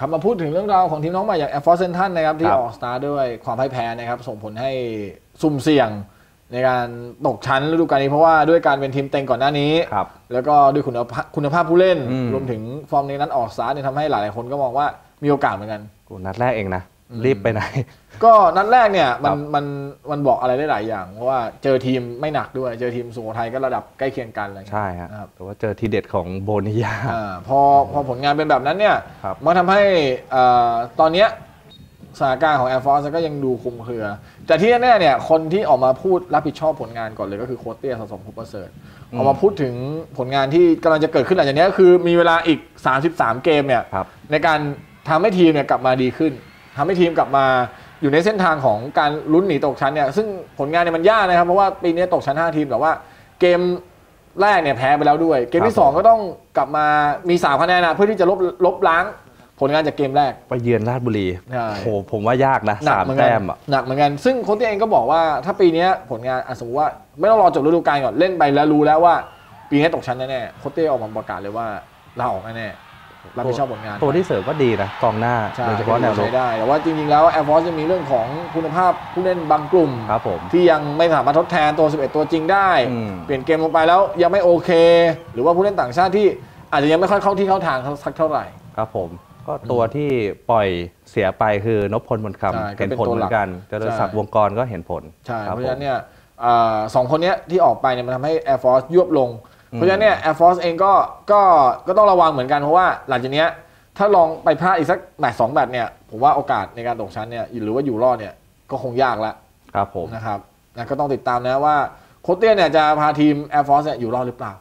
ครับมาพูดถึงเรื่องราวของทีมน้องใหม่อย่าง Air Force Central นะครับที่ครับออกสตาร์ด้วยความพ่ายแพ้นะครับส่งผลให้สุ่มเสี่ยงในการตกชั้นฤดูกาลนี้เพราะว่าด้วยการเป็นทีมเต็งก่อนหน้านี้ครับแล้วก็ด้วยคุณภาพคุณภาพผู้เล่นอืมรวมถึงฟอร์มในนั้นออกสตาร์เนี่ยทำให้หลายๆคนก็มองว่ามีโอกาสเหมือนกันกูนัดแรกเองนะอืม รีบไปไหน ก็นัดแรกเนี่ยมัครันบมันมันบอกอะไรได้หลายอย่าง เพราะว่าเจอทีมไม่หนักด้วย เจอทีมสุโขทัยก็ระดับใกล้เคียงกันอะไรอย่างเงี้ยใช่ฮะนะครับแต่ว่าเจอทีเด็ดของโบนิยาอ่าพอพอผลงานเป็นแบบนั้นเนี่ยครับมันทำให้เอ่อตอนเนี้ยสถานการณ์ของ Air Force ก็ยังดูคลุมเครือ แต่ที่แน่ๆเนี่ยคนที่ออกมาพูดรับผิดชอบผลงานก่อนเลยก็คือโค้ชเตี้ยสะสมคุปเปอร์เซิร์ตออกมาพูดถึงผลงานที่กำลังจะเกิดขึ้นหลังจากนี้ก็คือมีเวลาอีก 33 เกมเนี่ยครับในการทำให้ทีมเนี่ยกลับมาดีขึ้น ทำให้ทีมกลับมาอยู่ในเส้นทางของการลุ้นหนีตกชั้นเนี่ยซึ่งผลงานเนี่ยมันยากนะครับ เพราะว่าปีนี้ตกชั้น 5 ทีมแต่ว่าเกมแรกเนี่ยแพ้ไปแล้วด้วย เกมที่ครับผม2ก็ต้องกลับมามี3คะแนนนะเพื่อที่จะลบลบล้างผลงานจากเกมแรก ไปเยือนราชบุรีใช่โอ้โหผมว่ายากนะหนักสามเหมือนกัแต้นมอะหนักเหมือนกันซึ่งโค้ชเตี้ยเองก็บอกว่าถ้าปีนี้ผลงานอะสมมติว่าไม่ต้องรอจบฤดูกาลก่อนเล่นไปแล้วรู้แล้วว่า ปีนี้ตกชั้นแน่ๆโค้ชเตี้ยออกมาประกาศเลยว่าลาออกแน่ๆ รับผิดชอบผลงานตัวที่เสริมก็ดีนะกองหน้าใช่โดยเฉพาะแนวรุใช้กได้ แต่ว่าจริงๆแล้วแอร์ฟอร์จะมีเรื่องของคุณภาพผู้เล่นบางกลุ่มครับผมที่ยังไม่สามารถทดแทนตัว 11 ตัวจริงได้อืมเปลี่ยนเกมลงไปแล้วยังไม่โอเค หรือว่าผู้เล่นต่างชาติที่อาจจะยังไม่ค่อยเข้าที่เข้าทางสักเท่าไหร่ครับผมก็ตัวที่ปล่อยเสียไปคือนพพลมนคใช่ำก็เห็นเป็นผลตัวเหหลัมือกนกันเจริญศักดิ์ใช่วงกรก็เห็นผลใช่คบเพราะฉะนั้นผมเนี่ยเอ่อสองคนเนี้ยที่ออกไปเนี่ยมันทำให้ Air Force ยวบลงอืม เพราะฉะนั้นเนี่ย Air Force เองก็ก็ก็ต้องระวังเหมือนกันเพราะว่าหลังจากเนี้ยถ้าลองไปพลาดอีกสักแมตช์สองแมตช์เนี่ยผมว่าโอกาสในการตกชั้นเนี่ยหรือว่าอยู่รอดเนี่ยก็คงยากละครับผมนะครับนะก็ต้องติดตามนะว่าโค้ชเตี้ยเนี่ยจะพาทีม Air Force เนี่ยอยู่รอดหรือเปล่า